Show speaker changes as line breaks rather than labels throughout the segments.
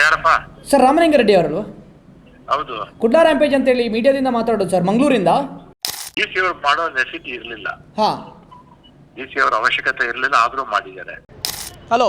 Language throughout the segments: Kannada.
ಯಾರಪ್ಪ?
ಸರ್ ರಾಮಲಿಂಗಾರೆಡ್ಡಿ ಅವರು
ಹೌದು.
ಕುಡ್ಲಾ ರ್ಯಾಂಪೇಜ್ ಅಂತೇಳಿ ಮೀಡಿಯಾದಿಂದ ಮಾತಾಡೋದು ಸರ್ ಮಂಗಳೂರಿಂದ?
ಡಿ ಸಿ ಅವ್ರು ಮಾಡೋ ನೆಸಿಟಿ ಇರಲಿಲ್ಲ.
ಹಾ.
ಡಿ ಸಿ ಅವ್ರ ಅವಶ್ಯಕತೆ ಇರಲಿಲ್ಲ ಆದರೂ ಮಾಡಿದ್ದಾರೆ.
ಹಲೋ.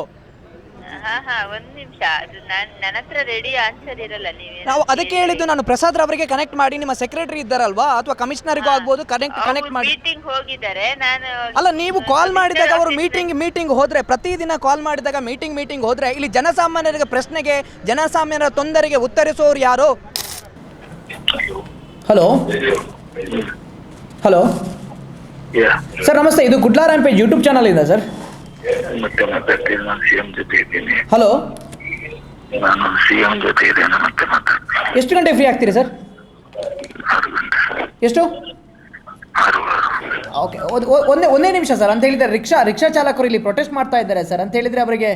ಹಾ ಹಾ ಒಂದ್ ನಿಮಿಷ. ಅದು ನಾನ್ ನನ್ನ ಹತ್ರ ರೆಡಿ ಆನ್ಸರ್ ಇರಲ್ಲ ನೀವೇ.
ನಾವು ಅದಕ್ಕೆ ಹೇಳಿದ್ದು ನಾನು ಪ್ರಸಾದ್ ಅವರಿಗೆ ಕನೆಕ್ಟ್ ಮಾಡಿ ನಿಮ್ಮ ಸೆಕ್ರೆಟರಿ ಇದ್ದಾರಲ್ವಾ? ಅಥವಾ ಕಮಿಷನರಿಗೂ ಆಗ್ಬೋದು ಕನೆಕ್ಟ್ ಕನೆಕ್ಟ್ ಮಾಡಿ.
ಮೀಟಿಂಗ್ ಹೋಗಿದ್ದಾರೆ. ನಾನು
ಅಲ್ಲ ನೀವು ಕಾಲ್ ಮಾಡಿದಾಗ ಅವರು ಮೀಟಿಂಗ್ ಮೀಟಿಂಗ್ ಹೋದ್ರೆ ಪ್ರತಿದಿನ ಕಾಲ್ ಮಾಡಿದಾಗ ಮೀಟಿಂಗ್ ಮೀಟಿಂಗ್ ಹೋದ್ರೆ ಇಲ್ಲಿ ಜನಸಾಮಾನ್ಯರಿಗೆ ಪ್ರಶ್ನೆಗೆ ಜನಸಾಮಾನ್ಯರ ತೊಂದರೆಗೆ ಉತ್ತರಿಸೋರು ಯಾರು?
ಹಲೋ ಹಲೋ ಸರ್ ನಮಸ್ತೆ ಇದು ಕುಡ್ಲಾ ಪೇಜ್ ಯೂಟ್ಯೂಬ್ ಚಾನಲ್ ಇದೆ ಸರ್
ಮತ್ತೆ ಮಾತಾಡ್ತೀನಿ ನಾನು ಸಿ ಎಂ ಜೊತೆ ಇದ್ದೀನಿ.
ಹಲೋ
ನಾನು ಸಿ ಎಂ ಜೊತೆ ಇದ್ದೇನೆ ಮತ್ತೆ ಮಾತಾಡ್ತೀನಿ
ಎಷ್ಟು ಗಂಟೆ ಫ್ರೀ ಆಗ್ತೀರಿ ಸರ್?
ಆರು ಗಂಟೆ.
ಎಷ್ಟು?
ಆರು ಆರು.
ಓಕೆ ಒಂದೇ ಒಂದೇ ನಿಮಿಷ ಸರ್. ಅಂತ ಹೇಳಿದ್ರೆ ರಿಕ್ಷಾ ರಿಕ್ಷಾ ಚಾಲಕರು ಇಲ್ಲಿ ಪ್ರೊಟೆಸ್ಟ್ ಮಾಡ್ತಾ ಇದ್ದಾರೆ ಸರ್. ಅಂತ ಹೇಳಿದ್ರೆ ಅವರಿಗೆ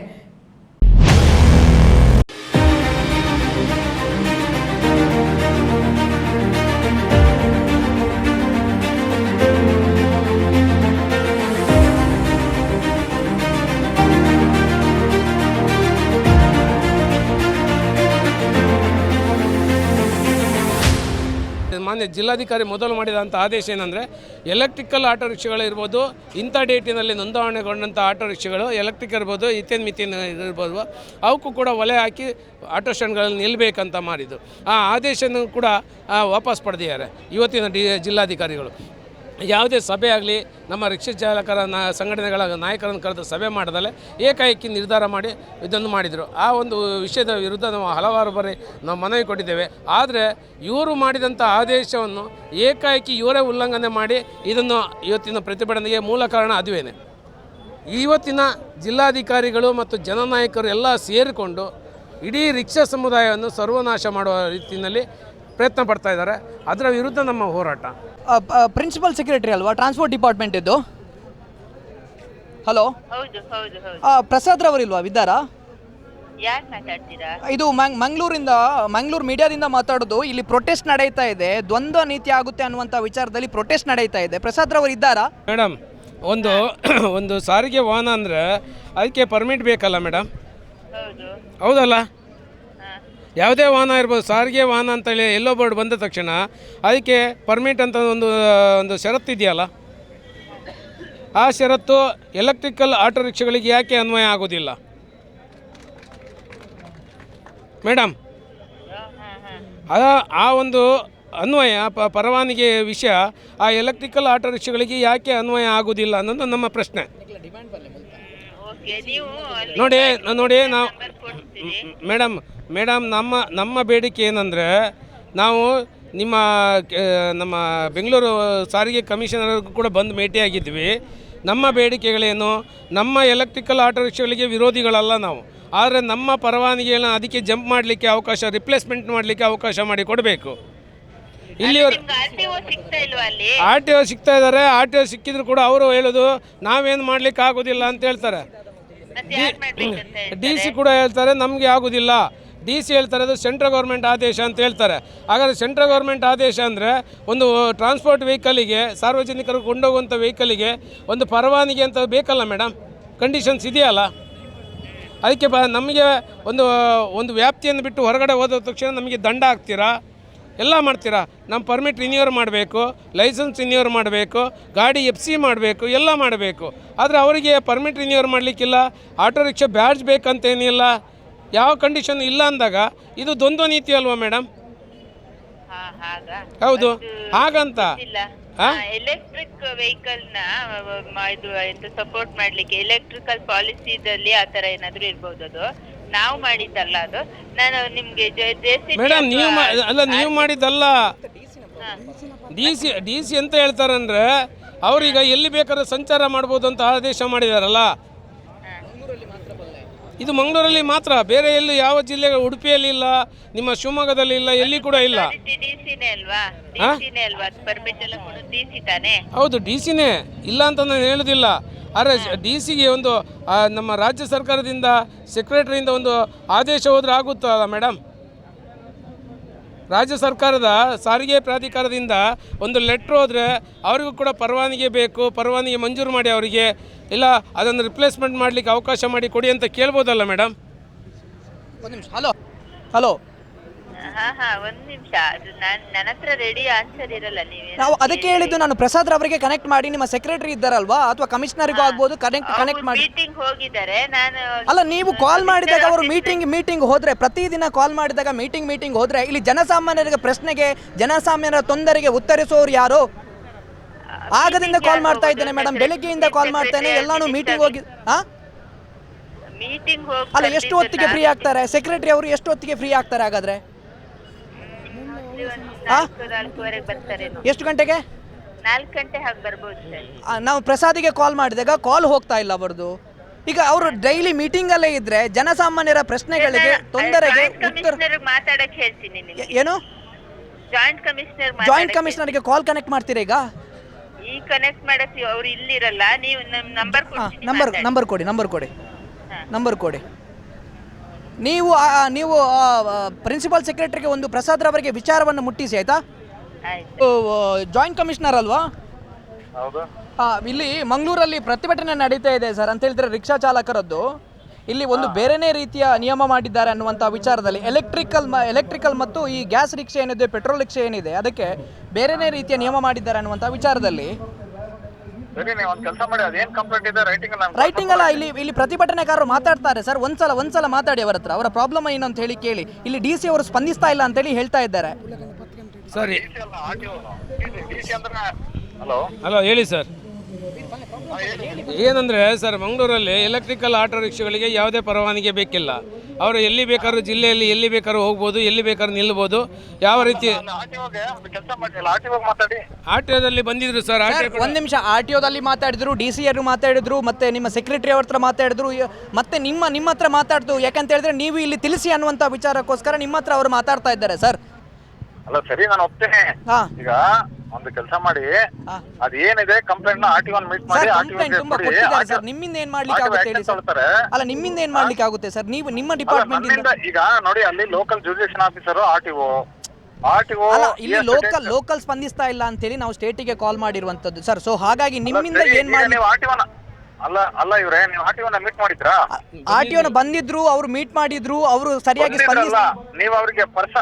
ಮಾನ್ಯ ಜಿಲ್ಲಾಧಿಕಾರಿ ಮೊದಲು ಮಾಡಿದಂಥ ಆದೇಶ ಏನಂದರೆ ಎಲೆಕ್ಟ್ರಿಕಲ್ ಆಟೋ ರಿಕ್ಷಾಗಳಿರ್ಬೋದು ಇಂಥ ಡೇಟಿನಲ್ಲಿ ನೋಂದಾವಣೆಗೊಂಡಂಥ ಆಟೋ ರಿಕ್ಷಾಗಳು ಎಲೆಕ್ಟ್ರಿಕ್ ಇರ್ಬೋದು ಇತ್ಯನ್ ಮಿತಿಯನ್ನು ಇರ್ಬೋದು, ಅವಕ್ಕೂ ಕೂಡ ಒಲೆ ಹಾಕಿ ಆಟೋ ಸ್ಟ್ಯಾಂಡ್ಗಳಲ್ಲಿ ನಿಲ್ಲಬೇಕಂತ ಮಾಡಿದ್ದು. ಆ ಆದೇಶನೂ ಕೂಡ ವಾಪಸ್ ಪಡೆದಿದ್ದಾರೆ ಇವತ್ತಿನ ಡಿ, ಜಿಲ್ಲಾಧಿಕಾರಿಗಳು. ಯಾವುದೇ ಸಭೆ ಆಗಲಿ, ನಮ್ಮ ರಿಕ್ಷಾ ಚಾಲಕರ ನ, ಸಂಘಟನೆಗಳ ನಾಯಕರನ್ನು ಕರೆದು ಸಭೆ ಮಾಡದಲ್ಲೇ ಏಕಾಏಕಿ ನಿರ್ಧಾರ ಮಾಡಿ ಇದನ್ನು ಮಾಡಿದರು. ಆ ಒಂದು ವಿಷಯದ ವಿರುದ್ಧ ನಾವು ಹಲವಾರು ಬಾರಿ ನಾವು ಮನವಿ ಕೊಟ್ಟಿದ್ದೇವೆ. ಆದರೆ ಇವರು ಮಾಡಿದಂಥ ಆದೇಶವನ್ನು ಏಕಾಏಕಿ ಇವರೇ ಉಲ್ಲಂಘನೆ ಮಾಡಿ ಇದನ್ನು ಇವತ್ತಿನ ಪ್ರತಿಭಟನೆಗೆ ಮೂಲ ಕಾರಣ ಅದುವೇನೆ. ಇವತ್ತಿನ ಜಿಲ್ಲಾಧಿಕಾರಿಗಳು ಮತ್ತು ಜನನಾಯಕರು ಎಲ್ಲ ಸೇರಿಕೊಂಡು ಇಡೀ ರಿಕ್ಷಾ ಸಮುದಾಯವನ್ನು ಸರ್ವನಾಶ ಮಾಡುವ ರೀತಿಯಲ್ಲಿ ಪ್ರಯತ್ನ ಪಡ್ತಾ ಇದ್ದಾರೆ. ಅದರ ವಿರುದ್ಧ ನಮ್ಮ ಹೋರಾಟ.
ಪ್ರಿನ್ಸಿಪಲ್ ಸೆಕ್ರೆಟರಿ ಅಲ್ವಾ? ಟ್ರಾನ್ಸ್ಪೋರ್ಟ್ ಡಿಪಾರ್ಟ್ಮೆಂಟ್ ಇದ್ದು ಹಲೋ
ಹೌದು ಹೌದು ಹೌದು.
ಪ್ರಸಾದ್ ರವರಿಲ್ವಾ ಇದ್ದಾರಾ? ಇದು ಮಂಗ್ಳೂರಿಂದ ಮಂಗಳೂರಿಂದ ಮಂಗಳೂರು ಮೀಡಿಯಾದಿಂದ ಮಾತಾಡೋದು. ಇಲ್ಲಿ ಪ್ರೊಟೆಸ್ಟ್ ನಡೀತಾ ಇದೆ. ದ್ವಂದ್ವ ನೀತಿ ಆಗುತ್ತೆ ಅನ್ನುವಂಥ ವಿಚಾರದಲ್ಲಿ ಪ್ರೊಟೆಸ್ಟ್ ನಡೀತಾ ಇದೆ. ಪ್ರಸಾದ್ ರವರು ಇದ್ದಾರಾ?
ಮೇಡಮ್ ಒಂದು ಒಂದು ಸಾರಿಗೆ ವಾಹನ ಅಂದರೆ ಅದಕ್ಕೆ ಪರ್ಮಿಟ್ ಬೇಕಲ್ಲ ಮೇಡಮ್
ಹೌದು.
ಹೌದಲ್ಲ? ಯಾವುದೇ ವಾಹನ ಇರ್ಬೋದು ಸಾರಿಗೆ ವಾಹನ ಅಂತೇಳಿ ಎಲ್ಲೋ ಬೋರ್ಡ್ ಬಂದ ತಕ್ಷಣ ಅದಕ್ಕೆ ಪರ್ಮಿಟ್ ಅಂತ ಒಂದು ಒಂದು ಷರತ್ತು ಇದೆಯಲ್ಲ? ಆ ಷರತ್ತು ಎಲೆಕ್ಟ್ರಿಕಲ್ ಆಟೋ ರಿಕ್ಷಾಗಳಿಗೆ ಯಾಕೆ ಅನ್ವಯ ಆಗೋದಿಲ್ಲ? ಮೇಡಮ್ ಆ ಆ ಒಂದು ಅನ್ವಯ ಪ ಪರವಾನಗಿ ವಿಷಯ ಆ ಎಲೆಕ್ಟ್ರಿಕಲ್ ಆಟೋ ರಿಕ್ಷಾಗಳಿಗೆ ಯಾಕೆ ಅನ್ವಯ ಆಗೋದಿಲ್ಲ ಅನ್ನೋದು ನಮ್ಮ ಪ್ರಶ್ನೆ. ನೋಡಿ ನೋಡಿ ನಾವು ಮೇಡಮ್ ಮೇಡಮ್ ನಮ್ಮ ನಮ್ಮ ಬೇಡಿಕೆ ಏನಂದರೆ ನಾವು ನಿಮ್ಮ ನಮ್ಮ ಬೆಂಗಳೂರು ಸಾರಿಗೆ ಕಮಿಷನರ್ ಕೂಡ ಬಂದು ಭೇಟಿಯಾಗಿದ್ವಿ ನಮ್ಮ ಬೇಡಿಕೆಗಳೇನು? ನಮ್ಮ ಎಲೆಕ್ಟ್ರಿಕಲ್ ಆಟೋ ರಿಕ್ಷಾಗಳಿಗೆ ವಿರೋಧಿಗಳಲ್ಲ ನಾವು. ಆದರೆ ನಮ್ಮ ಪರವಾನಗಿಗಳನ್ನ ಅದಕ್ಕೆ ಜಂಪ್ ಮಾಡಲಿಕ್ಕೆ ಅವಕಾಶ ರಿಪ್ಲೇಸ್ಮೆಂಟ್ ಮಾಡಲಿಕ್ಕೆ ಅವಕಾಶ ಮಾಡಿ ಕೊಡಬೇಕು.
ಇಲ್ಲಿ ಆರ್ ಟಿ ಓ ಸಿಗ್ತಾ
ಒ ಇದ್ದಾರೆ ಆರ್ ಟಿ ಒ ಸಿಕ್ಕಿದ್ರು ಕೂಡ ಅವರು ಹೇಳೋದು ನಾವೇನು ಮಾಡ್ಲಿಕ್ಕೆ ಆಗೋದಿಲ್ಲ ಅಂತ ಹೇಳ್ತಾರೆ? ಡಿ ಸಿ ಕೂಡ ಹೇಳ್ತಾರೆ ನಮಗೆ ಆಗೋದಿಲ್ಲ. ಡಿ ಸಿ ಹೇಳ್ತಾರೆ ಅದು ಸೆಂಟ್ರಲ್ ಗೌರ್ಮೆಂಟ್ ಆದೇಶ ಅಂತ ಹೇಳ್ತಾರೆ. ಹಾಗಾದರೆ ಸೆಂಟ್ರಲ್ ಗೌರ್ಮೆಂಟ್ ಆದೇಶ ಅಂದರೆ ಒಂದು ಟ್ರಾನ್ಸ್ಪೋರ್ಟ್ ವೆಹಿಕಲಿಗೆ, ಸಾರ್ವಜನಿಕರು ಕೊಂಡೋಗುವಂಥ ವೆಹಿಕಲಿಗೆ ಒಂದು ಪರವಾನಗಿ ಅಂತ ಬೇಕಲ್ಲ ಮೇಡಮ್ ಕಂಡೀಷನ್ಸ್ ಇದೆಯಲ್ಲ? ಅದಕ್ಕೆ ಬ ನಮಗೆ ಒಂದು ಒಂದು ವ್ಯಾಪ್ತಿಯನ್ನು ಬಿಟ್ಟು ಹೊರಗಡೆ ಹೋದ ತಕ್ಷಣ ನಮಗೆ ದಂಡ ಹಾಕ್ತೀರಾ? ಎಲ್ಲ ಮಾಡ್ತೀರಾ? ನಮ್ಮ ಪರ್ಮಿಟ್ ರಿನ್ಯೂವರ್ ಮಾಡಬೇಕು ಲೈಸೆನ್ಸ್ ರಿನ್ಯೂವರ್ ಮಾಡಬೇಕು, ಗಾಡಿ ಎಫ್ ಸಿ ಮಾಡಬೇಕು, ಎಲ್ಲ ಮಾಡಬೇಕು. ಆದರೆ ಅವರಿಗೆ ಪರ್ಮಿಟ್ ರಿನ್ಯೂವರ್ ಮಾಡಲಿಕ್ಕಿಲ್ಲ, ಆಟೋ ರಿಕ್ಷಾ ಬ್ಯಾಡ್ಜ್ ಬೇಕಂತೇನಿಲ್ಲ. ಯಾವ ಕಂಡೀಷನ್ ಇಲ್ಲ ಅಂದಾಗ ಇದು ದ್ವಂದ್ವ ನೀತಿ ಅಲ್ವಾ ಮೇಡಮ್ ಹೌದು. ಹಾಗಂತ?
ಎಲೆಕ್ಟ್ರಿಕ್ ವೆಹಿಕಲ್ನ ಇದು ಎಂತ ಸಪೋರ್ಟ್ ಮಾಡ್ಲಿಕ್ಕೆ ಎಲೆಕ್ಟ್ರಿಕಲ್ ಪಾಲಿಸಿದಲ್ಲಿ ಆ ತರ ಏನಾದ್ರು ಇರ್ಬೋದು ಅದು. ನಾವು ಮಾಡಿದ್ದಲ್ಲ ಅದು. ನಾನು ನಿಮ್ಗೆ
ಮೇಡಮ್ ನೀವು ಅಲ್ಲ ನೀವು ಮಾಡಿದ್ದಲ್ಲ. ಡಿ ಸಿ ಡಿ ಸಿ ಅಂತ ಹೇಳ್ತಾರಂದ್ರೆ ಅವ್ರೀಗ ಎಲ್ಲಿ ಬೇಕಾದ್ರೂ ಸಂಚಾರ ಮಾಡ್ಬೋದು ಅಂತ ಆದೇಶ ಮಾಡಿದಾರಲ್ಲ. ಇದು ಮಂಗಳೂರಲ್ಲಿ ಮಾತ್ರ ಬೇರೆ ಎಲ್ಲೂ ಯಾವ ಜಿಲ್ಲೆ ಉಡುಪಿಯಲ್ಲಿ ಇಲ್ಲ ನಿಮ್ಮ ಶಿವಮೊಗ್ಗದಲ್ಲಿ ಇಲ್ಲ ಎಲ್ಲಿ ಕೂಡ ಇಲ್ಲ. ಹಾ? ಹೌದು ಡಿ ಸಿನೇ ಇಲ್ಲ ಅಂತ ನಾನು ಹೇಳೋದಿಲ್ಲ. ಆದರೆ ಡಿ ಸಿಗೆ ಒಂದು ಆ, ನಮ್ಮ ರಾಜ್ಯ ಸರ್ಕಾರದಿಂದ ಸೆಕ್ರೆಟರಿಯಿಂದ ಒಂದು ಆದೇಶ ಹೋದ್ರೆ ಆಗುತ್ತಲ್ಲ ಮೇಡಮ್ ರಾಜ್ಯ ಸರ್ಕಾರದ ಸಾರಿಗೆ ಪ್ರಾಧಿಕಾರದಿಂದ ಒಂದು ಲೆಟ್ರ್ ಹೋದರೆ ಅವರಿಗೂ ಕೂಡ ಪರವಾನಗಿ ಬೇಕು, ಪರವಾನಗಿ ಮಂಜೂರು ಮಾಡಿ ಅವರಿಗೆ. ಇಲ್ಲ, ಅದನ್ನು ರಿಪ್ಲೇಸ್ಮೆಂಟ್ ಮಾಡಲಿಕ್ಕೆ ಅವಕಾಶ ಮಾಡಿ ಕೊಡಿ ಅಂತ ಕೇಳ್ಬೋದಲ್ಲ ಮೇಡಮ್?
ಒಂದು ನಿಮಿಷ, ಹಲೋ.
ಹಲೋ.
ಹಾ ಹಾ ಒಂದ್ ನಿಮಿಷ. ಅದು ನಾನ್ ನನ್ನ ಹತ್ರ ರೆಡಿ ಆನ್ಸರ್ ಇರಲ್ಲ ನೀವೇ
ನಾವು ಅದಕ್ಕೆ ಹೇಳಿದ್ದು ನಾನು ಪ್ರಸಾದ್ ಅವರಿಗೆ ಕನೆಕ್ಟ್ ಮಾಡಿ ನಿಮ್ಮ ಸೆಕ್ರೆಟರಿ ಇದ್ದಾರಲ್ವಾ? ಅಥವಾ ಕಮಿಷನರ್ಗೂ ಆಗ್ಬೋದು ಕನೆಕ್ಟ್ ಕನೆಕ್ಟ್ ಮಾಡಿ.
ಮೀಟಿಂಗ್ ಹೋಗಿದ್ದಾರೆ. ನಾನು
ಅಲ್ಲ ನೀವು ಕಾಲ್ ಮಾಡಿದಾಗ ಅವರು ಮೀಟಿಂಗ್ ಮೀಟಿಂಗ್ ಹೋದ್ರೆ ಪ್ರತಿದಿನ ಕಾಲ್ ಮಾಡಿದಾಗ ಮೀಟಿಂಗ್ ಮೀಟಿಂಗ್ ಹೋದ್ರೆ ಇಲ್ಲಿ ಜನಸಾಮಾನ್ಯರಿಗೆ ಪ್ರಶ್ನೆಗೆ ಜನಸಾಮಾನ್ಯರ ತೊಂದರೆಗೆ ಉತ್ತರಿಸೋರು ಯಾರು? ಆಗದಿಂದ ಕಾಲ್ ಮಾಡ್ತಾ ಇದ್ದೇನೆ ಮೇಡಮ್ ಬೆಳಿಗ್ಗೆಯಿಂದ ಕಾಲ್ ಮಾಡ್ತೇನೆ. ಎಲ್ಲಾನು ಮೀಟಿಂಗ್ ಹೋಗಿ ಹಾ?
ಮೀಟಿಂಗ್
ಅಲ್ಲ ಎಷ್ಟು ಹೊತ್ತಿಗೆ ಫ್ರೀ ಆಗ್ತಾರೆ? ಸೆಕ್ರೆಟರಿ ಅವರು ಎಷ್ಟು ಹೊತ್ತಿಗೆ ಫ್ರೀ ಆಗ್ತಾರೆ ಹಾಗಾದ್ರೆ? ಎಷ್ಟು ಗಂಟೆಗೆ?
ನಾಲ್ಕು ಗಂಟೆ ಹಾಗೆ ಬರ್ಬೋದು ಸರ್.
ನಾವು ಪ್ರಸಾದಿಗೆ ಕಾಲ್ ಮಾಡಿದಾಗ ಕಾಲ್ ಹೋಗ್ತಾ ಇಲ್ಲ ಅವರದು ಈಗ ಅವರು ಡೈಲಿ ಮೀಟಿಂಗ್ ಅಲ್ಲೇ ಇದ್ರೆ ಜನಸಾಮಾನ್ಯರ ಪ್ರಶ್ನೆಗಳಿಗೆ ತೊಂದರೆಗೆ ಉತ್ತರ
ಕಮಿಷನರ್ ಹೇಳ್ತೀನಿ ನಿಮಗೆ.
ಏನು?
ಜಾಯಿಂಟ್ ಕಮಿಷನರ್
ಜಾಯಿಂಟ್ ಕಮಿಷನರ್ಗೆ ಕಾಲ್ ಕನೆಕ್ಟ್ ಮಾಡ್ತೀರಾ ಈಗ?
ಈ ಕನೆಕ್ಟ್ ಮಾಡಕ್ಕೆ ಅವ್ರು ಇಲ್ಲಿರಲ್ಲ ನೀವು ನಂಬರ್
ನಂಬರ್ ನಂಬರ್ ಕೊಡಿ ನಂಬರ್ ಕೊಡಿ. ನಂಬರ್ ಕೊಡಿ. ನೀವು ನೀವು ಪ್ರಿನ್ಸಿಪಲ್ ಸೆಕ್ರೆಟರಿಗೆ ಒಂದು ಪ್ರಸಾದ್ ಅವರಿಗೆ ವಿಚಾರವನ್ನು ಮುಟ್ಟಿಸಿ ಆಯ್ತಾ? ಜಾಯಿಂಟ್ ಕಮಿಷನರ್ ಅಲ್ವಾ?
ಹೌದು.
ಇಲ್ಲಿ ಮಂಗಳೂರಲ್ಲಿ ಪ್ರತಿಭಟನೆ ನಡೀತಾ ಇದೆ ಸರ್ ಅಂತ ಹೇಳಿದ್ರೆ ರಿಕ್ಷಾ ಚಾಲಕರದ್ದು. ಇಲ್ಲಿ ಒಂದು ಬೇರೆನೇ ರೀತಿಯ ನಿಯಮ ಮಾಡಿದ್ದಾರೆ ಅನ್ನುವಂಥ ವಿಚಾರದಲ್ಲಿ. ಎಲೆಕ್ಟ್ರಿಕಲ್ ಎಲೆಕ್ಟ್ರಿಕಲ್ ಮತ್ತು ಈ ಗ್ಯಾಸ್ ರಿಕ್ಷೆ ಏನಿದೆ ಪೆಟ್ರೋಲ್ ರಿಕ್ಷೆ ಏನಿದೆ ಅದಕ್ಕೆ ಬೇರೆನೇ ರೀತಿಯ ನಿಯಮ ಮಾಡಿದ್ದಾರೆ ಅನ್ನುವಂಥ ವಿಚಾರದಲ್ಲಿ.
ಸರಿ ನೀವು ಒಂದು ಕೆಲಸ ಮಾಡಿ ಅದೇನ್ ಕಂಪ್ಲೇಂಟ್ ಇದೆ ರೈಟಿಂಗ್ ನಾನು
ರೈಟಿಂಗ್ ಅಲ್ಲ ಇಲ್ಲಿ ಇಲ್ಲಿ ಪ್ರತಿಭಟನೆಕಾರರು ಮಾತಾಡ್ತಾರೆ. ಸರ್ ಒಂದ್ಸಲ ಒಂದ್ಸಲ ಮಾತಾಡಿ ಅವರ ಹತ್ರ. ಅವರ ಪ್ರಾಬ್ಲಮ್ ಏನು ಅಂತ ಹೇಳಿ ಕೇಳಿ. ಇಲ್ಲಿ ಡಿ ಸಿ ಅವರು ಸ್ಪಂದಿಸ್ತಾ ಇಲ್ಲ ಅಂತೇಳಿ ಹೇಳ್ತಾ ಇದ್ದಾರೆ.
ಸರಿ.
ಡಿ ಸಿ ಅಂದ್ರೆ ಹಲೋ
ಹಲೋ ಹೇಳಿ ಸರ್ ಏನಂದರೆ ಸರ್ ಮಂಗಳೂರಲ್ಲಿ ಎಲೆಕ್ಟ್ರಿಕಲ್ ಆಟೋ ರಿಕ್ಷಾಗಳಿಗೆ ಯಾವುದೇ ಪರವಾನಗಿ ಬೇಕಿಲ್ಲ. ಅವರು ಎಲ್ಲಿ ಬೇಕಾದ್ರೂ ಜಿಲ್ಲೆಯಲ್ಲಿ ಎಲ್ಲಿ ಬೇಕಾದ್ರೂ ಹೋಗ್ಬೋದು ಎಲ್ಲಿ ಬೇಕಾದ್ರೂ ನಿಲ್ಬೋದು. ಯಾವ ರೀತಿ ಆಟೋದಲ್ಲಿ ಬಂದಿದ್ರು ಸರ್ ಆಟೋ
ಒಂದ್ ನಿಮಿಷ ಆರ್ ಟಿ ಒದಲ್ಲಿ ಮಾತಾಡಿದ್ರು ಡಿ ಸಿ ಅವರು ಮಾತಾಡಿದ್ರು ಮತ್ತೆ ನಿಮ್ಮ ಸೆಕ್ರೆಟರಿ ಅವ್ರ ಹತ್ರ ಮಾತಾಡಿದ್ರು ಮತ್ತೆ ನಿಮ್ಮ ನಿಮ್ಮ ಹತ್ರ ಮಾತಾಡ್ತು ಯಾಕಂತ ಹೇಳಿದ್ರೆ ನೀವು ಇಲ್ಲಿ ತಿಳಿಸಿ ಅನ್ನುವಂಥ ವಿಚಾರಕ್ಕೋಸ್ಕರ ನಿಮ್ಮ ಹತ್ರ ಅವರು ಮಾತಾಡ್ತಾ ಇದ್ದಾರೆ ಸರ್.
ಅಲ್ಲ ಸರಿ ನಾನು ಒಪ್ತೇನೆ.
ಹಾ.
ಈಗ ಒಂದು ಕೆಲಸ ಮಾಡಿ. ಅದೇನಿದೆ ಕಂಪ್ಲೇಂಟ್ನ ಆರ್ ಟಿ ಒನ್ ಮೀಟ್ ಮಾಡಿ ಆರ್ ಟಿ
ಒನ್ ತುಂಬಾ ಕೊಟ್ಟಿದ್ದಾರೆ ಸರ್ ನಿಮ್ಮಿಂದ ಏನ್ ಮಾಡ್ಲಿಕ್ಕೆ ಆಗುತ್ತೆ ಹೇಳಿ ಸರ್ ಅಲ್ಲ ನಿಮ್ಮಿಂದ ಏನ್ ಮಾಡ್ಲಿಕ್ಕೆ ಆಗುತ್ತೆ ಸರ್ ನೀವು ನಿಮ್ಮ ಡಿಪಾರ್ಟ್ಮೆಂಟ್ ಇಂದ
ಈಗ ನೋಡಿ ಅಲ್ಲಿ local jurisdiction officer R T O
ಅಲ್ಲ ಇಲ್ಲಿ ಲೋಕಲ್ ಲೋಕಲ್ ಸ್ಪಂದಿಸ್ತಾ ಇಲ್ಲ ಅಂತೇಳಿ ನಾವು ಸ್ಟೇಟಿಗೆ ಕಾಲ್ ಮಾಡಿರುವಂತದ್ದು ಸರ್ ಸೊ ಹಾಗಾಗಿ ನಿಮ್ಮಿಂದ ಏನ್ ಮಾಡಿ
ಆರ್ ಟಿ ಒನ್ ಅಲ್ಲ ಅಲ್ಲ ಇವ್ರೆ ನೀವು ಆರ್ ಟಿ ಒನ್ ಮೀಟ್ ಮಾಡಿದ್ರಾ?
ಆರ್ ಟಿ ಒನ ಬಂದಿದ್ರು ಅವ್ರು ಮೀಟ್ ಮಾಡಿದ್ರು ಅವರು ಸರಿಯಾಗಿ ಸ್ಪಂದಿಸ್
ಬಂದಿದ್ರಲ್ಲ, ನೀವು ಅವ್ರಿಗೆ ಪರ್ಸ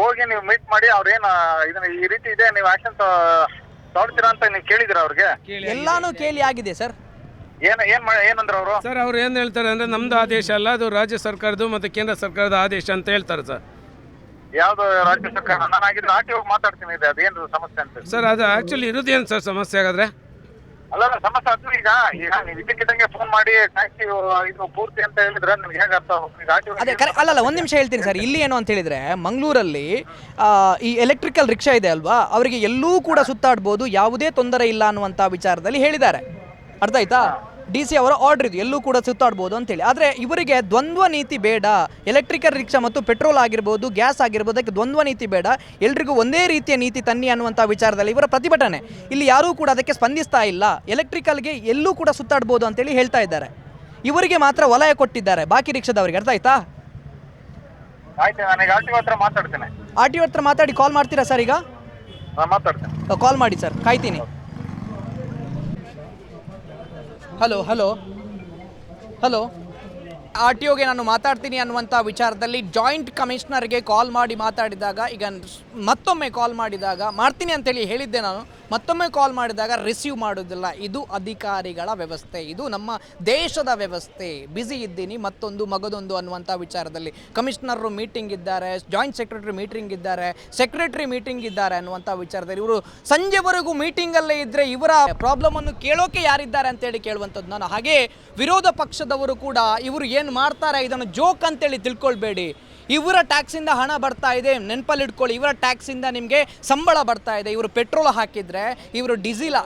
ಹೋಗಿ ನೀವು ಮೀಟ್ ಮಾಡಿ ಅವ್ರೇನ ಇದನ್ನ ಈ ರೀತಿ ಇದೆ ನೀವು ಆಕ್ಷನ್ ತಗೊಳ್ತೀರಾ ಅಂತ ನೀವು ಕೇಳಿದ್ರ ಅವ್ರಿಗೆ?
ಎಲ್ಲಾನು ಕೇಳಿ. ಆಗಿದೆ ಸರ್.
ಏನ್ ಏನ್ ಮಾಡಿ ಏನಂದ್ರ ಅವರು?
ಸರ್ ಅವ್ರು ಏನು ಹೇಳ್ತಾರೆ ಅಂದರೆ ನಮ್ಮದು ಆದೇಶ ಅಲ್ಲ ಅದು ರಾಜ್ಯ ಸರ್ಕಾರದ ಮತ್ತೆ ಕೇಂದ್ರ ಸರ್ಕಾರದ ಆದೇಶ ಅಂತ ಹೇಳ್ತಾರೆ ಸರ್.
ಯಾವ್ದು ರಾಜ್ಯ ಸರ್ಕಾರ? ನಾನು ಆಗಿದ್ರೆ ಆರ್ ಟಿ ಮಾತಾಡ್ತೀನಿ ಇದೆ ಅದೇನು ಸಮಸ್ಯೆ ಅಂತ
ಸರ್ ಅದು ಆಕ್ಚುಲಿ ಇರೋದೇನು ಸರ್ ಸಮಸ್ಯೆ ಆಗಿದ್ರೆ
ಅಲ್ಲ ಅಲ್ಲ, ಸಮಸ್ಯೆ ಅದು ಈಗ. ಈಗ ನೀವು ಇದಕ್ಕಿದ್ದಂಗೆ ಫೋನ್ ಮಾಡಿ ಟ್ಯಾಕ್ಸಿ ಇದು ಪೂರ್ತಿ ಅಂತ ಹೇಳಿದ್ರೆ ನಿಮ್ಗೆ ಹೇಗೆ ಅರ್ಥ ಈಗ ಟಿ
ಅದೇ ಕರೆ ಅಲ್ಲಲ್ಲ ಒಂದು ನಿಮಿಷ ಹೇಳ್ತೀನಿ ಸರ್. ಇಲ್ಲಿ ಏನು ಅಂತ ಹೇಳಿದ್ರೆ ಮಂಗಳೂರಲ್ಲಿ ಈ ಎಲೆಕ್ಟ್ರಿಕಲ್ ರಿಕ್ಷಾ ಇದೆ ಅಲ್ವಾ? ಅವರಿಗೆ ಎಲ್ಲೂ ಕೂಡ ಸುತ್ತಾಡ್ಬೋದು ಯಾವುದೇ ತೊಂದರೆ ಇಲ್ಲ ಅನ್ನುವಂತ ವಿಚಾರದಲ್ಲಿ ಹೇಳಿದ್ದಾರೆ. ಅರ್ಥ ಆಯ್ತಾ? ಡಿ ಸಿ ಅವರ ಆರ್ಡರ್ ಇದು. ಎಲ್ಲೂ ಕೂಡ ಸುತ್ತಾಡ್ಬೋದು ಅಂತೇಳಿ. ಆದರೆ ಇವರಿಗೆ ದ್ವಂದ್ವ ನೀತಿ ಬೇಡ. ಎಲೆಕ್ಟ್ರಿಕಲ್ ರಿಕ್ಷಾ ಮತ್ತು ಪೆಟ್ರೋಲ್ ಆಗಿರ್ಬೋದು ಗ್ಯಾಸ್ ಆಗಿರ್ಬೋದು ಅದಕ್ಕೆ ದ್ವಂದ್ವ ನೀತಿ ಬೇಡ. ಎಲ್ರಿಗೂ ಒಂದೇ ರೀತಿಯ ನೀತಿ ತನ್ನಿ ಅನ್ನುವಂಥ ವಿಚಾರದಲ್ಲಿ ಇವರ ಪ್ರತಿಭಟನೆ. ಇಲ್ಲಿ ಯಾರೂ ಕೂಡ ಅದಕ್ಕೆ ಸ್ಪಂದಿಸ್ತಾ ಇಲ್ಲ. ಎಲೆಕ್ಟ್ರಿಕಲ್ಗೆ ಎಲ್ಲೂ ಕೂಡ ಸುತ್ತಾಡ್ಬೋದು ಅಂತೇಳಿ ಹೇಳ್ತಾ ಇದ್ದಾರೆ. ಇವರಿಗೆ ಮಾತ್ರ ವಲಯ ಕೊಟ್ಟಿದ್ದಾರೆ. ಬಾಕಿ ರಿಕ್ಷಾದವರಿಗೆ ಅರ್ಥ ಆಯ್ತಾ?
ಆಯ್ತು ನನಗೆ ಆರ್ ಟಿ ಹತ್ರ ಮಾತಾಡ್ತೇನೆ.
ಆರ್ ಟಿ ಹತ್ರ ಮಾತಾಡಿ ಕಾಲ್ ಮಾಡ್ತೀರಾ ಸರ್ ಈಗ?
ಮಾತಾಡ್ತೇನೆ.
ಕಾಲ್ ಮಾಡಿ ಸರ್ ಕಾಯ್ತೀನಿ. Hello hello hello R T ಒಗೆ ನಾನು ಮಾತಾಡ್ತೀನಿ ಅನ್ನುವಂಥ ವಿಚಾರದಲ್ಲಿ ಜಾಯಿಂಟ್ ಕಮಿಷನರ್ಗೆ ಕಾಲ್ ಮಾಡಿ ಮಾತಾಡಿದಾಗ, ಈಗ ಮತ್ತೊಮ್ಮೆ ಕಾಲ್ ಮಾಡಿದಾಗ ಮಾಡ್ತೀನಿ ಅಂತೇಳಿ ಹೇಳಿದ್ದೆ ನಾನು, ಮತ್ತೊಮ್ಮೆ ಕಾಲ್ ಮಾಡಿದಾಗ ರಿಸೀವ್ ಮಾಡೋದಿಲ್ಲ ಇದು ಅಧಿಕಾರಿಗಳ ವ್ಯವಸ್ಥೆ. ಇದು ನಮ್ಮ ದೇಶದ ವ್ಯವಸ್ಥೆ. ಬ್ಯುಸಿ ಇದ್ದೀನಿ, ಮತ್ತೊಂದು ಮಗದೊಂದು ಅನ್ನುವಂಥ ವಿಚಾರದಲ್ಲಿ. ಕಮಿಷನರು ಮೀಟಿಂಗ್ ಇದ್ದಾರೆ, ಜಾಯಿಂಟ್ ಸೆಕ್ರೆಟರಿ ಮೀಟಿಂಗ್ ಇದ್ದಾರೆ, ಸೆಕ್ರೆಟರಿ ಮೀಟಿಂಗ್ ಇದ್ದಾರೆ ಅನ್ನುವಂಥ ವಿಚಾರದಲ್ಲಿ. ಇವರು ಸಂಜೆವರೆಗೂ ಮೀಟಿಂಗಲ್ಲೇ ಇದ್ದರೆ ಇವರ ಪ್ರಾಬ್ಲಮನ್ನು ಕೇಳೋಕೆ ಯಾರಿದ್ದಾರೆ ಅಂತೇಳಿ ಕೇಳುವಂಥದ್ದು ನಾನು. ಹಾಗೆ ವಿರೋಧ ಪಕ್ಷದವರು ಕೂಡ ಇವರು ಏನು ಮಾಡ್ತಾರೆ? ಇದನ್ನು ಜೋಕ್ ಅಂತೇಳಿ ತಿಳ್ಕೊಳ್ಬೇಡಿ. ಇವರ ಟ್ಯಾಕ್ಸಿಂದ ಹಣ ಬರ್ತಾ ಇದೆ, ನೆನಪಲ್ಲಿ ಇಟ್ಕೊಳ್ಳಿ, ಇವರ ಟ್ಯಾಕ್ಸಿಂದ ನಿಮಗೆ ಸಂಬಳ ಬರ್ತಾ ಇದೆ. ಇವರು ಪೆಟ್ರೋಲ್ ಹಾಕಿದರೆ, ಇವರು ಡೀಸಿಲ್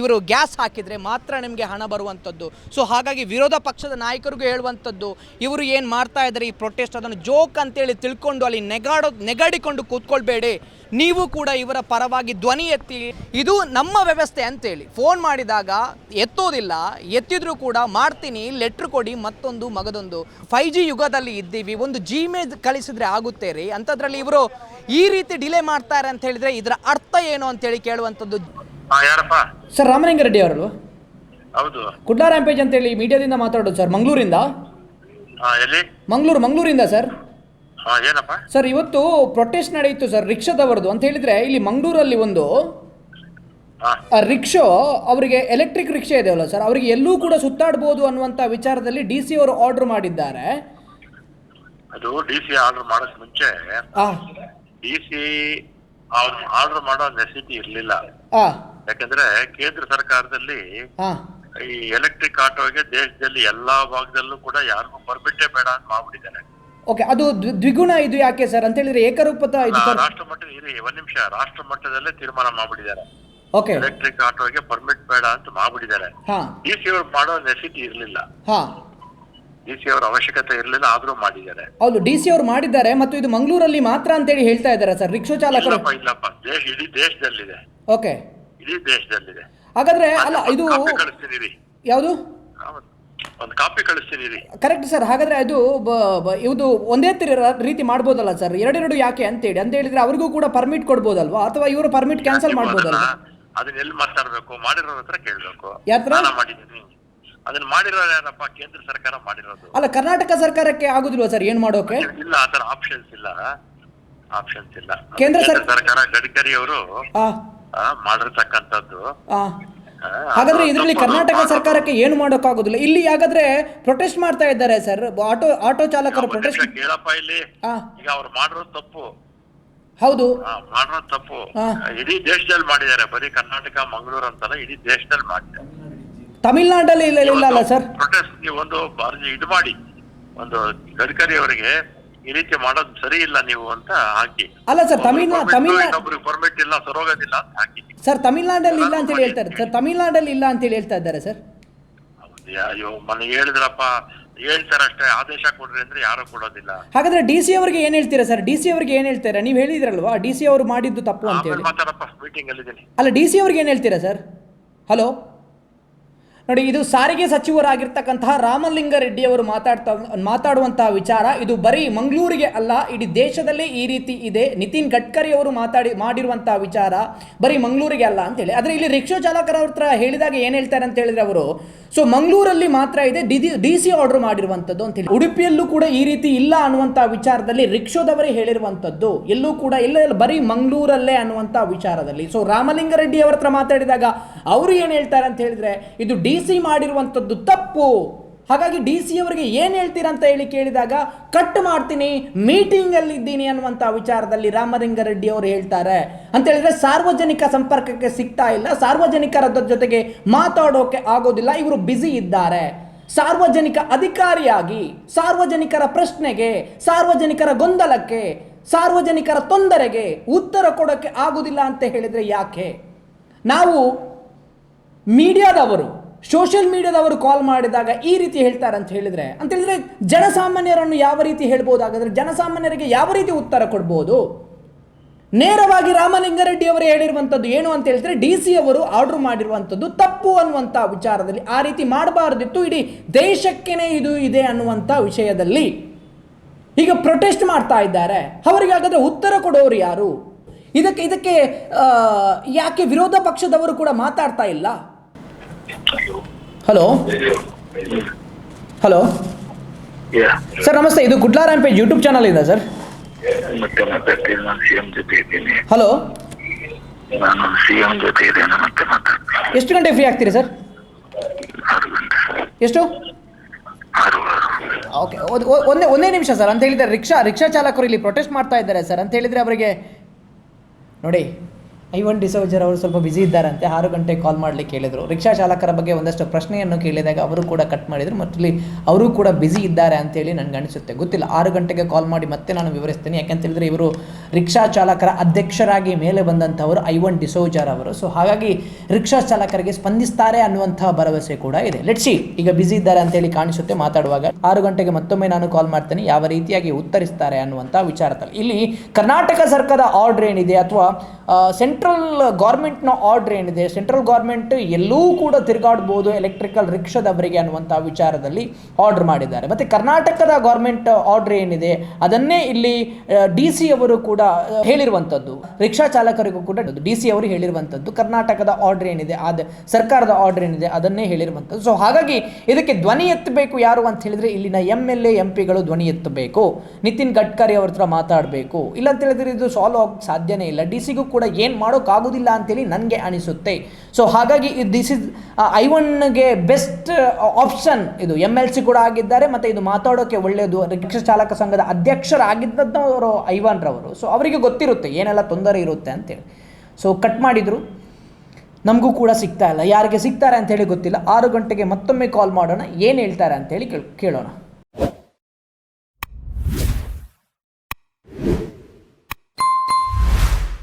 ಇವರು ಗ್ಯಾಸ್ ಹಾಕಿದರೆ ಮಾತ್ರ ನಿಮಗೆ ಹಣ ಬರುವಂಥದ್ದು. ಸೊ ಹಾಗಾಗಿ ವಿರೋಧ ಪಕ್ಷದ ನಾಯಕರಿಗೂ ಹೇಳುವಂಥದ್ದು, ಇವರು ಏನು ಮಾಡ್ತಾ ಇದ್ದಾರೆ ಈ ಪ್ರೊಟೆಸ್ಟ್ ಅದನ್ನು ಜೋಕ್ ಅಂತೇಳಿ ತಿಳ್ಕೊಂಡು ಅಲ್ಲಿ ನೆಗಾಡೋ, ನೆಗಾಡಿಕೊಂಡು ಕೂತ್ಕೊಳ್ಬೇಡಿ. ನೀವು ಕೂಡ ಇವರ ಪರವಾಗಿ ಧ್ವನಿ ಎತ್ತಿ, ಇದು ನಮ್ಮ ವ್ಯವಸ್ಥೆ ಅಂತೇಳಿ. ಫೋನ್ ಮಾಡಿದಾಗ ಎತ್ತೋದಿಲ್ಲ, ಎತ್ತಿದ್ರೂ ಕೂಡ, ಮಾಡ್ತೀನಿ ಲೆಟ್ರ್ ಕೊಡಿ, ಮತ್ತೊಂದು ಮಗದೊಂದು. ಫೈವ್ ಜಿ ಯುಗದಲ್ಲಿ ಇದ್ದೀವಿ, ಒಂದು ಜಿಮೇಲ್ ಕಳಿಸಿದ್ರೆ ಆಗುತ್ತೆ ರೀ. ಅಂಥದ್ರಲ್ಲಿ ಇವರು ಈ ರೀತಿ ಡಿಲೇ ಮಾಡ್ತಾರೆ ಅಂತ ಹೇಳಿದ್ರೆ ಇದರ ಅರ್ಥ ಏನು ಅಂತೇಳಿ ಕೇಳುವಂಥದ್ದು.
ಹಾ ಯಾರಪ್ಪ?
ಸರ್ ರಾಮಲಿಂಗ ರೆಡ್ಡಿ ಅವರು
ಹೌದು.
ಕುಡ್ಲಾ ರ್ಯಾಂಪೇಜ್ ಅಂತೇಳಿ ಮೀಡಿಯಾದಿಂದ ಮಾತಾಡೋದು ಸರ್ ಮಂಗಳೂರಿಂದ?
ಹಾ ಎಲ್ಲಿ?
ಮಂಗಳೂರು ಮಂಗಳೂರಿಂದ ಸರ್?
ಹಾ ಏನಪ್ಪ?
ಸರ್ ಇವತ್ತು ಪ್ರೊಟೆಸ್ಟ್ ನಡೆಯಿತು ಸರ್ ರಿಕ್ಷಾದವರದು ಅಂತ ಹೇಳಿದ್ರೆ ಇಲ್ಲಿ ಮಂಗಳೂರಲ್ಲಿ ಒಂದು
ಹಾ.
ಆ ರಿಕ್ಷೋ ಅವರಿಗೆ ಎಲೆಕ್ಟ್ರಿಕ್ ರಿಕ್ಷಾ ಇದೆಯಲ್ಲ ಸರ್ ಅವರಿಗೆ ಎಲ್ಲೂ ಕೂಡ ಸುತ್ತಾಡ್ಬೋದು ಅನ್ನುವಂಥ ವಿಚಾರದಲ್ಲಿ ಡಿ ಸಿ ಅವರು ಆರ್ಡರ್ ಮಾಡಿದ್ದಾರೆ.
ಅದು ಡಿ ಸಿ ಆರ್ಡರ್ ಮಾಡೋಕ್ ಮುಂಚೆ
ಆ.
ಡಿ ಸಿ ಆರ್ಡರ್ ಮಾಡೋ ನೆಸಿಟಿ ಇರ್ಲಿಲ್ಲ.
ಆ.
ಯಾಕಂದ್ರೆ ಕೇಂದ್ರ ಸರ್ಕಾರದಲ್ಲಿ
ಆ.
ಈ ಎಲೆಕ್ಟ್ರಿಕ್ ಆಟೋಗೆ ದೇಶದಲ್ಲಿ ಎಲ್ಲಾ ಭಾಗದಲ್ಲೂ ಕೂಡ ಯಾರಿಗೂ ಪರ್ಮಿಟೇ ಬೇಡ ಅಂತ ಮಾಡ್ಬಿಟ್ಟಿದ್ದಾರೆ.
ಓಕೆ ಅದು ದ್ವಿ- ದ್ವಿಗುಣ ಇದು ಯಾಕೆ ಸರ್? ಅಂತ ಹೇಳಿದ್ರೆ ಏಕರೂಪದ ಇದು
ಆ, ರಾಷ್ಟ್ರ ಮಟ್ಟದ ಇರಿ ಒಂದ್ ನಿಮಿಷ. ರಾಷ್ಟ್ರ ಮಟ್ಟದಲ್ಲೇ ತೀರ್ಮಾನ ಮಾಡ್ಬಿಟ್ಟಿದ್ದಾರೆ.
ಓಕೆ.
ಎಲೆಕ್ಟ್ರಿಕ್ ಆಟೋಗೆ ಪರ್ಮಿಟ್ ಬೇಡ ಅಂತ ಮಾಡ್ಬಿಟ್ಟಿದ್ದಾರೆ.
ಹಾ.
ಡಿ ಸಿ ಅವ್ರು ಮಾಡೋ ನೆಸಿಟಿ ಇರ್ಲಿಲ್ಲ.
ಹಾ.
ಡಿ ಸಿ ಅವ್ರ ಅವಶ್ಯಕತೆ ಇರ್ಲಿಲ್ಲ ಆದ್ರೂ ಮಾಡಿದ್ದಾರೆ.
ಹೌದು ಡಿ ಸಿ ಅವರು ಮಾಡಿದ್ದಾರೆ ಮತ್ತು ಇದು ಮಂಗಳೂರಲ್ಲಿ ಮಾತ್ರ ಅಂತೇಳಿ ಹೇಳ್ತಾ ಇದ್ದಾರೆ ಸರ್ ರಿಕ್ಷಾ ಚಾಲಕರು.
ಇಲ್ಲಪ್ಪ ಇಲ್ಲಪ್ಪ ದೇಶ ಇಡೀ ದೇಶದಲ್ಲಿದೆ.
ಓಕೆ.
ಇಡೀ ದೇಶದಲ್ಲಿದೆ.
ಹಾಗಾದ್ರೆ ಅಲ್ಲ ಇದು
ಕಾಪಿ ಕಳಿಸ್ತೀನಿ ರೀ
ಯಾವುದು
ಒಂದು ಕಾಪಿ ಕಳಿಸ್ತೀನಿ ರೀ
ಕರೆಕ್ಟ್ ಸರ್ ಹಾಗಾದ್ರೆ ಅದು ಬ- ಬ- ಇದು ಒಂದೇ ತರ ರೀತಿ ಮಾಡ್ಬೋದಲ್ಲ ಸರ್ ಎರಡೆರಡು ಯಾಕೆ ಅಂತ ಹೇಳಿ ಅಂತ ಹೇಳಿದ್ರೆ ಅವ್ರಿಗೂ ಕೂಡ ಪರ್ಮಿಟ್ ಕೊಡ್ಬೋದಲ್ವಾ? ಅಥವಾ ಇವರು ಪರ್ಮಿಟ್ ಕ್ಯಾನ್ಸಲ್
ನೀವು
ಮಾಡ್ಬೋದಲ್ವಾ?
ಅದನ್ನ- ಅದನ್ನ ಎಲ್ಲಿ ಮಾತಾಡ್ಬೇಕು? ಮಾಡಿರೋರ ಹತ್ರ ಕೇಳ್ಬೇಕು.
ಯಾತ್ರ?
ನಾನು ಮಾಡಿದ್ದೀನಿ. ಅದನ್ನ ಮಾಡಿರೋರು ಯಾರಪ್ಪ? ಕೇಂದ್ರ ಸರ್ಕಾರ ಮಾಡಿರೋದು.
ಅಲ್ಲ ಕರ್ನಾಟಕ ಸರ್ಕಾರಕ್ಕೆ ಆಗುದಿಲ್ವಾ ಸರ್? ಏನ್ ಮಾಡೋಕೆ?
ಇಲ್ಲ ಆತರ ಆಪ್ಷನ್ಸ್ ಇಲ್ಲ. ಆಪ್ಷನ್ಸ್ ಇಲ್ಲ.
ಕೇಂದ್ರ
ಸರ್ಕಾರ ಗಡ್ಕರಿ ಅವರು ಮಾಡಿರ್ತಕ್ಕಂಥದ್ದು.
ಹಾಗಾದ್ರೆ ಇದರಲ್ಲಿ ಕರ್ನಾಟಕ ಸರ್ಕಾರಕ್ಕೆ ಏನು ಮಾಡೋಕ್ಕಾಗೋದಿಲ್ಲ ಇಲ್ಲಿ ಹಾಗಾದ್ರೆ ಪ್ರೊಟೆಸ್ಟ್ ಮಾಡ್ತಾ ಇದ್ದಾರೆ ಸರ್. ಆಟೋ ಆಟೋ ಚಾಲಕರು ಪ್ರೊಟೆಸ್ಟ್
ಕೇಳಪ್ಪ ಇಲ್ಲಿ? ಈಗ ಅವ್ರು ಮಾಡಿರೋದು ತಪ್ಪು.
ಹೌದು.
ಮಾಡಿರೋದು ತಪ್ಪು. ಇಡೀ ದೇಶದಲ್ಲಿ ಮಾಡಿದ್ದಾರೆ. ಬರೀ ಕರ್ನಾಟಕ ಮಂಗಳೂರು ಅಂತಲ್ಲ ಇಡೀ ದೇಶದಲ್ಲಿ ಮಾಡಿದ್ದಾರೆ.
ತಮಿಳ್ನಾಡಲ್ಲಿ ಇಲ್ಲ ಇಲ್ಲ ಅಲ್ಲ ಸರ್.
ಪ್ರೊಟೆಸ್ಟ್ ನೀವು ಒಂದು ಬಾರ್ಜಿ ಇದು ಮಾಡಿ. ಒಂದು ಗಡ್ಕರಿ ಅವರಿಗೆ ಈ ರೀತಿ ಮಾಡೋದು ಸರಿ ಇಲ್ಲ ನೀವು ಅಂತ ಹಾಕಿ.
ಅಲ್ಲ ಸರ್ ತಮಿಳ್ನಾ ತಮಿಳ್ನಾಡು
ಇನ್ನೊಬ್ರಿಗೆ ಪರ್ಮಿಟ್ ಇಲ್ಲ ಸರೋಗೋದಿಲ್ಲ ಅಂತ ಹಾಕಿ.
ಸರ್ ತಮಿಳ್ನಾಡಲ್ಲಿ ಇಲ್ಲ ಅಂತ ಹೇಳ್ತಾರೆ ಸರ್ ತಮಿಳ್ನಾಡಲ್ಲಿ ಇಲ್ಲ ಅಂತ ಹೇಳ್ತಾ ಇದ್ದಾರೆ ಸರ್.
ಅಯ್ಯೋ ಮನೆ ಹೇಳಿದ್ರಪ್ಪ ಹೇಳ್ತಾರಷ್ಟೇ ಆದೇಶ ಕೊಡ್ರಿ ಅಂದ್ರೆ ಯಾರು ಕೊಡೋದಿಲ್ಲ.
ಹಾಗಾದ್ರೆ ಡಿ ಸಿ ಅವರಿಗೆ ಏನು ಹೇಳ್ತೀರಾ ಸರ್? ಡಿ ಸಿ ಅವರಿಗೆ ಏನು ಹೇಳ್ತೀರಾ? ನೀವು ಹೇಳಿದ್ರಲ್ವಾ? ಡಿ ಸಿ ಅವರು ಮಾಡಿದ್ದು ತಪ್ಪು
ಅಂತ
ಹೇಳಿ.
ಮಾತಾಡಪ್ಪ ಮೀಟಿಂಗ್ ಅಲ್ಲಿದ್ದೀನಿ.
ಅಲ್ಲ ಡಿ ಸಿ ಅವ್ರಿಗೆ ಏನು ಹೇಳ್ತೀರಾ ಸರ್? ಹಲೋ? ನೋಡಿ, ಇದು ಸಾರಿಗೆ ಸಚಿವರಾಗಿರ್ತಕ್ಕಂತಹ ರಾಮಲಿಂಗಾರೆಡ್ಡಿ ಅವರು ಮಾತಾಡ್ತಾ ಮಾತಾಡುವಂತಹ ವಿಚಾರ. ಇದು ಬರೀ ಮಂಗಳೂರಿಗೆ ಅಲ್ಲ, ಇಡೀ ದೇಶದಲ್ಲೇ ಈ ರೀತಿ ಇದೆ. ನಿತಿನ್ ಗಡ್ಕರಿ ಅವರು ಮಾತಾಡಿ ಮಾಡಿರುವಂತಹ ವಿಚಾರ ಬರೀ ಮಂಗಳೂರಿಗೆ ಅಲ್ಲ ಅಂತೇಳಿ. ಆದರೆ ಇಲ್ಲಿ ರಿಕ್ಷಾ ಚಾಲಕರ ಹತ್ರ ಹೇಳಿದಾಗ ಏನು ಹೇಳ್ತಾರೆ ಅಂತ ಹೇಳಿದ್ರೆ ಅವರು, ಸೊ, ಮಂಗಳೂರಲ್ಲಿ ಮಾತ್ರ ಇದೆ, ಡಿ ಡಿ ಸಿ ಆರ್ಡರ್ ಮಾಡಿರುವಂಥದ್ದು ಅಂತೇಳಿ ಉಡುಪಿಯಲ್ಲೂ ಕೂಡ ಈ ರೀತಿ ಇಲ್ಲ ಅನ್ನುವಂಥ ವಿಚಾರದಲ್ಲಿ ರಿಕ್ಷೋದವರೇ ಹೇಳಿರುವಂಥದ್ದು. ಎಲ್ಲೂ ಕೂಡ ಇಲ್ಲ ಇಲ್ಲ, ಬರೀ ಮಂಗಳೂರಲ್ಲೇ ಅನ್ನುವಂಥ ವಿಚಾರದಲ್ಲಿ. ಸೊ ರಾಮಲಿಂಗಾರೆಡ್ಡಿ ಅವರ ಹತ್ರ ಮಾತಾಡಿದಾಗ ಅವರು ಏನು ಹೇಳ್ತಾರೆ ಅಂತ ಹೇಳಿದ್ರೆ, ಇದು ಡಿ ಸಿ ಮಾಡಿರುವಂಥದ್ದು ತಪ್ಪು. ಹಾಗಾಗಿ ಡಿ ಸಿ ಅವರಿಗೆ ಏನು ಹೇಳ್ತೀರಾ ಅಂತ ಹೇಳಿ ಕೇಳಿದಾಗ, ಕಟ್ ಮಾಡ್ತೀನಿ ಮೀಟಿಂಗಲ್ಲಿ ಇದ್ದೀನಿ ಅನ್ನುವಂಥ ವಿಚಾರದಲ್ಲಿ ರಾಮಲಿಂಗಾರೆಡ್ಡಿ ಅವರು ಹೇಳ್ತಾರೆ. ಅಂತ ಹೇಳಿದ್ರೆ, ಸಾರ್ವಜನಿಕ ಸಂಪರ್ಕಕ್ಕೆ ಸಿಗ್ತಾ ಇಲ್ಲ. ಸಾರ್ವಜನಿಕರ ಜೊತೆಗೆ ಮಾತಾಡೋಕೆ ಆಗೋದಿಲ್ಲ. ಇವರು ಬ್ಯುಸಿ ಇದ್ದಾರೆ. ಸಾರ್ವಜನಿಕ ಅಧಿಕಾರಿಯಾಗಿ, ಸಾರ್ವಜನಿಕರ ಪ್ರಶ್ನೆಗೆ, ಸಾರ್ವಜನಿಕರ ಗೊಂದಲಕ್ಕೆ, ಸಾರ್ವಜನಿಕರ ತೊಂದರೆಗೆ ಉತ್ತರ ಕೊಡೋಕೆ ಆಗೋದಿಲ್ಲ ಅಂತ ಹೇಳಿದ್ರೆ ಯಾಕೆ? ನಾವು ಮೀಡಿಯಾದವರು ಸೋಷಿಯಲ್ ಮೀಡಿಯಾದವರು ಕಾಲ್ ಮಾಡಿದಾಗ ಈ ರೀತಿ ಹೇಳ್ತಾರೆ ಅಂತ ಹೇಳಿದ್ರೆ ಅಂತ ಹೇಳಿದ್ರೆ ಜನಸಾಮಾನ್ಯರನ್ನು ಯಾವ ರೀತಿ ಹೇಳ್ಬೋದು? ಹಾಗಾದ್ರೆ ಜನಸಾಮಾನ್ಯರಿಗೆ ಯಾವ ರೀತಿ ಉತ್ತರ ಕೊಡ್ಬೋದು? ನೇರವಾಗಿ ರಾಮಲಿಂಗಾರೆಡ್ಡಿ ಅವರು ಹೇಳಿರುವಂಥದ್ದು ಏನು ಅಂತ ಹೇಳಿದ್ರೆ, ಡಿ ಸಿ ಅವರು ಆರ್ಡರ್ ಮಾಡಿರುವಂಥದ್ದು ತಪ್ಪು ಅನ್ನುವಂಥ ವಿಚಾರದಲ್ಲಿ. ಆ ರೀತಿ ಮಾಡಬಾರ್ದಿತ್ತು, ಇಡೀ ದೇಶಕ್ಕೇನೆ ಇದು ಇದೆ ಅನ್ನುವಂಥ ವಿಷಯದಲ್ಲಿ. ಈಗ ಪ್ರೊಟೆಸ್ಟ್ ಮಾಡ್ತಾ ಇದ್ದಾರೆ. ಅವರಿಗೆ ಹಾಗಾದ್ರೆ ಉತ್ತರ ಕೊಡೋರು ಯಾರು? ಇದಕ್ಕೆ ಇದಕ್ಕೆ ಯಾಕೆ ವಿರೋಧ ಪಕ್ಷದವರು ಕೂಡ ಮಾತಾಡ್ತಾ ಇಲ್ಲ? ಹಲೋ ಹಲೋ ಸರ್ ನಮಸ್ತೆ ಇದು ಗುಡ್ಲಾ ರ್ಯಾಂಪೇಜ್ ಯೂಟ್ಯೂಬ್ ಚಾನಲ್ ಇದೆ ಸರ್
ಮತ್ತೆ ಮಾತಾಡ್ತೀನಿ ನಾನು ಸಿ ಎಂ ಜೊತೆ ಇದ್ದೀನಿ.
ಹಲೋ
ನಾನು ಸಿ ಎಂ ಜೊತೆ ಇದ್ದೇನೆ. ಮತ್ತೆ ಮಾತಾಡ್ತೀನಿ
ಎಷ್ಟು ಗಂಟೆ ಫ್ರೀ ಆಗ್ತೀರಿ ಸರ್
ಆರು ಗಂಟೆ.
ಎಷ್ಟು?
ಆರು
ಓಕೆ ಒಂದೇ ಒಂದೇ ನಿಮಿಷ ಸರ್ ಅಂತ ಹೇಳಿದ್ರೆ ರಿಕ್ಷಾ ರಿಕ್ಷಾ ಚಾಲಕರು ಇಲ್ಲಿ ಪ್ರೊಟೆಸ್ಟ್ ಮಾಡ್ತಾ ಇದ್ದಾರೆ ಸರ್ ಅಂತ ಹೇಳಿದ್ರೆ ಅವರಿಗೆ ನೋಡಿ. ಐವನ್ ಡಿಸೋಜರ್ ಅವರು ಸ್ವಲ್ಪ ಬ್ಯುಸಿ ಇದ್ದಾರಂತೆ. ಆರು ಗಂಟೆ ಕಾಲ್ ಮಾಡಲಿಕ್ಕೆ ಹೇಳಿದರು. ರಿಕ್ಷಾ ಚಾಲಕರ ಬಗ್ಗೆ ಒಂದಷ್ಟು ಪ್ರಶ್ನೆಯನ್ನು ಕೇಳಿದಾಗ ಅವರು ಕೂಡ ಕಟ್ ಮಾಡಿದರು. ಮತ್ತು ಇಲ್ಲಿ ಅವರು ಕೂಡ ಬ್ಯುಸಿ ಇದ್ದಾರೆ ಅಂತೇಳಿ ನನಗೆ ಅನಿಸುತ್ತೆ. ಗೊತ್ತಿಲ್ಲ. ಆರು ಗಂಟೆಗೆ ಕಾಲ್ ಮಾಡಿ ಮತ್ತೆ ನಾನು ವಿವರಿಸ್ತೀನಿ. ಯಾಕೆಂತ ಹೇಳಿದ್ರೆ ಇವರು ರಿಕ್ಷಾ ಚಾಲಕರ ಅಧ್ಯಕ್ಷರಾಗಿ ಮೇಲೆ ಬಂದಂಥವರು ಐವನ್ ಡಿಸೋಜರ್ ಅವರು. ಸೊ ಹಾಗಾಗಿ ರಿಕ್ಷಾ ಚಾಲಕರಿಗೆ ಸ್ಪಂದಿಸ್ತಾರೆ ಅನ್ನುವಂತಹ ಭರವಸೆ ಕೂಡ ಇದೆ. ಲೆಟ್ಸಿ ಈಗ ಬ್ಯುಸಿ ಇದ್ದಾರೆ ಅಂತೇಳಿ ಕಾಣಿಸುತ್ತೆ ಮಾತಾಡುವಾಗ. ಆರು ಗಂಟೆಗೆ ಮತ್ತೊಮ್ಮೆ ನಾನು ಕಾಲ್ ಮಾಡ್ತೇನೆ. ಯಾವ ರೀತಿಯಾಗಿ ಉತ್ತರಿಸ್ತಾರೆ ಅನ್ನುವಂಥ ವಿಚಾರದಲ್ಲಿ. ಇಲ್ಲಿ ಕರ್ನಾಟಕ ಸರ್ಕಾರದ ಆರ್ಡರ್ ಏನಿದೆ ಅಥವಾ ಸೆಂಟ್ರಲ್ ಸೆಂಟ್ರಲ್ ಗೌರ್ಮೆಂಟ್ನ ಆರ್ಡ್ರ್ ಏನಿದೆ ಸೆಂಟ್ರಲ್ ಗೌರ್ಮೆಂಟ್ ಎಲ್ಲೂ ಕೂಡ ತಿರುಗಾಡ್ಬೋದು ಎಲೆಕ್ಟ್ರಿಕಲ್ ರಿಕ್ಷಾದವರಿಗೆ ಅನ್ನುವಂಥ ವಿಚಾರದಲ್ಲಿ ಆರ್ಡರ್ ಮಾಡಿದ್ದಾರೆ. ಮತ್ತು ಕರ್ನಾಟಕದ ಗೌರ್ಮೆಂಟ್ ಆರ್ಡ್ರ್ ಏನಿದೆ, ಅದನ್ನೇ ಇಲ್ಲಿ ಡಿ ಸಿ ಅವರು ಕೂಡ ಹೇಳಿರುವಂಥದ್ದು ರಿಕ್ಷಾ ಚಾಲಕರಿಗೂ ಕೂಡ ಡಿ ಸಿ ಅವರು ಹೇಳಿರುವಂಥದ್ದು ಕರ್ನಾಟಕದ ಆರ್ಡರ್ ಏನಿದೆ ಅದ ಸರ್ಕಾರದ ಆರ್ಡರ್ ಏನಿದೆ, ಅದನ್ನೇ ಹೇಳಿರುವಂಥದ್ದು ಸೊ ಹಾಗಾಗಿ ಇದಕ್ಕೆ ಧ್ವನಿ ಎತ್ತಬೇಕು ಯಾರು ಅಂತ ಹೇಳಿದ್ರೆ ಇಲ್ಲಿನ ಎಂ ಎಲ್ ಎ ಎಂ ಪಿಗಳು ಧ್ವನಿ ಎತ್ತಬೇಕು. ನಿತಿನ್ ಗಡ್ಕರಿ ಅವ್ರ ಹತ್ರ ಮಾತಾಡಬೇಕು. ಇಲ್ಲ ಅಂತ ಹೇಳಿದ್ರೆ ಇದು ಸಾಲ್ವ್ ಆಗೋಕ್ಕೆ ಸಾಧ್ಯನೇ ಇಲ್ಲ. ಡಿ ಸಿಗೂ ಕೂಡ ಏನು ಮಾಡೋಕ್ಕಾಗೋದಿಲ್ಲ ಅಂತೇಳಿ ನನಗೆ ಅನಿಸುತ್ತೆ. ಸೊ ಹಾಗಾಗಿ ದಿಸ್ ಇಸ್ ಐ ಒನ್ಗೆ ಬೆಸ್ಟ್ ಆಪ್ಷನ್ ಇದು ಎಂ ಎಲ್ ಸಿ ಕೂಡ ಆಗಿದ್ದಾರೆ, ಮತ್ತು ಇದು ಮಾತಾಡೋಕ್ಕೆ ಒಳ್ಳೆಯದು ರಿಕ್ಷಾ ಚಾಲಕ ಸಂಘದ ಅಧ್ಯಕ್ಷರಾಗಿದ್ದವರು ಐವನ್ ರವರು. ಸೊ ಅವರಿಗೆ ಗೊತ್ತಿರುತ್ತೆ, ಏನೆಲ್ಲ ತೊಂದರೆ ಇರುತ್ತೆ ಅಂತೇಳಿ. ಸೊ ಕಟ್ ಮಾಡಿದರು. ನಮಗೂ ಕೂಡ ಸಿಗ್ತಾ ಇಲ್ಲ. ಯಾರಿಗೆ ಸಿಗ್ತಾರೆ ಅಂತೇಳಿ ಗೊತ್ತಿಲ್ಲ. ಆರು ಗಂಟೆಗೆ ಮತ್ತೊಮ್ಮೆ ಕಾಲ್ ಮಾಡೋಣ. ಏನು ಹೇಳ್ತಾರೆ ಅಂತೇಳಿ ಕೇಳ್, ಕೇಳೋಣ.